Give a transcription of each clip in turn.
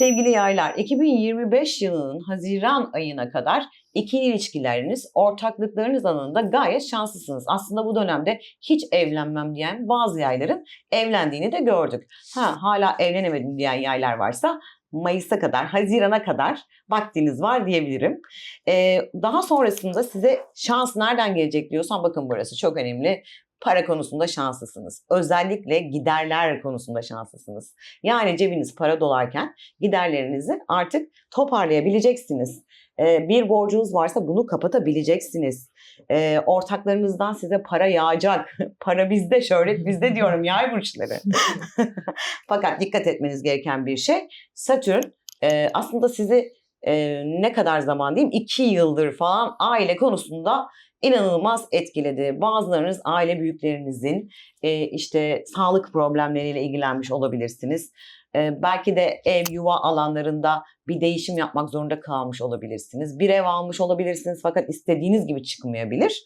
Sevgili yaylar, 2025 yılının Haziran ayına kadar ikili ilişkileriniz, ortaklıklarınız alanında gayet şanslısınız. Aslında bu dönemde hiç evlenmem diyen bazı yayların evlendiğini de gördük. Ha, hala evlenemedim diyen yaylar varsa Mayıs'a kadar, Haziran'a kadar vaktiniz var diyebilirim. Ee, daha sonrasında size şans nereden gelecek diyorsan bakın burası çok önemli. Para konusunda şanslısınız. Özellikle giderler konusunda şanslısınız. Yani cebiniz para dolarken giderlerinizi artık toparlayabileceksiniz. Ee, bir borcunuz varsa bunu kapatabileceksiniz. Ee, ortaklarınızdan size para yağacak. para bizde, şöhret bizde diyorum yay burçları. Fakat dikkat etmeniz gereken bir şey Satürn e, aslında sizi e, ne kadar zaman diyeyim iki yıldır falan aile konusunda inanılmaz etkiledi. Bazılarınız aile büyüklerinizin e, işte sağlık problemleriyle ilgilenmiş olabilirsiniz. E, belki de ev yuva alanlarında bir değişim yapmak zorunda kalmış olabilirsiniz. Bir ev almış olabilirsiniz fakat istediğiniz gibi çıkmayabilir.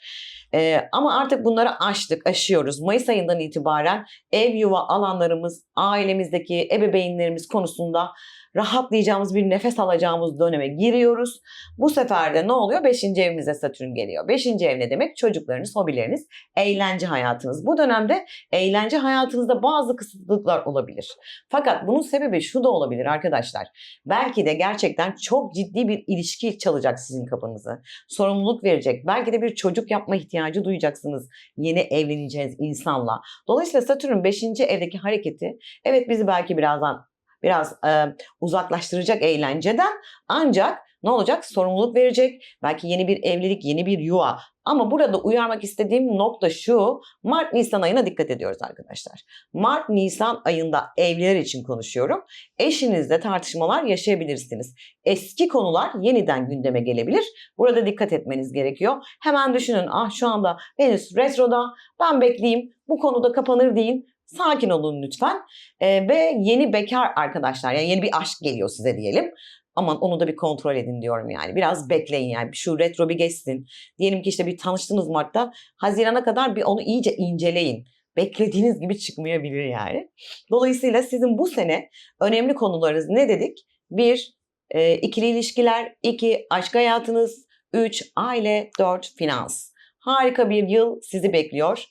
E, ama artık bunları aştık, aşıyoruz. Mayıs ayından itibaren ev yuva alanlarımız, ailemizdeki ebeveynlerimiz konusunda rahatlayacağımız bir nefes alacağımız döneme giriyoruz. Bu sefer de ne oluyor? Beşinci evimize Satürn geliyor. Beşinci ev ne demek? Çocuklarınız, hobileriniz, eğlence hayatınız. Bu dönemde eğlence hayatınızda bazı kısıtlıklar olabilir. Fakat bunun sebebi şu da olabilir arkadaşlar. Belki de gerçekten çok ciddi bir ilişki çalacak sizin kapınızı. Sorumluluk verecek. Belki de bir çocuk yapma ihtiyacı duyacaksınız yeni evleneceğiniz insanla. Dolayısıyla Satürn 5. evdeki hareketi evet bizi belki birazdan biraz e, uzaklaştıracak eğlenceden ancak ne olacak? Sorumluluk verecek. Belki yeni bir evlilik, yeni bir yuva. Ama burada uyarmak istediğim nokta şu. Mart-Nisan ayına dikkat ediyoruz arkadaşlar. Mart-Nisan ayında evliler için konuşuyorum. Eşinizle tartışmalar yaşayabilirsiniz. Eski konular yeniden gündeme gelebilir. Burada dikkat etmeniz gerekiyor. Hemen düşünün ah şu anda Venüs retroda ben bekleyeyim bu konuda kapanır deyin. Sakin olun lütfen. Ee, ve yeni bekar arkadaşlar yani yeni bir aşk geliyor size diyelim. Aman onu da bir kontrol edin diyorum yani. Biraz bekleyin yani. Şu retro bir geçsin. Diyelim ki işte bir tanıştınız Mart'ta. Hazirana kadar bir onu iyice inceleyin. Beklediğiniz gibi çıkmayabilir yani. Dolayısıyla sizin bu sene önemli konularınız ne dedik? Bir, e, ikili ilişkiler. iki aşk hayatınız. Üç, aile. Dört, finans. Harika bir yıl sizi bekliyor.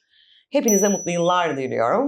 Hepinize mutlu yıllar diliyorum.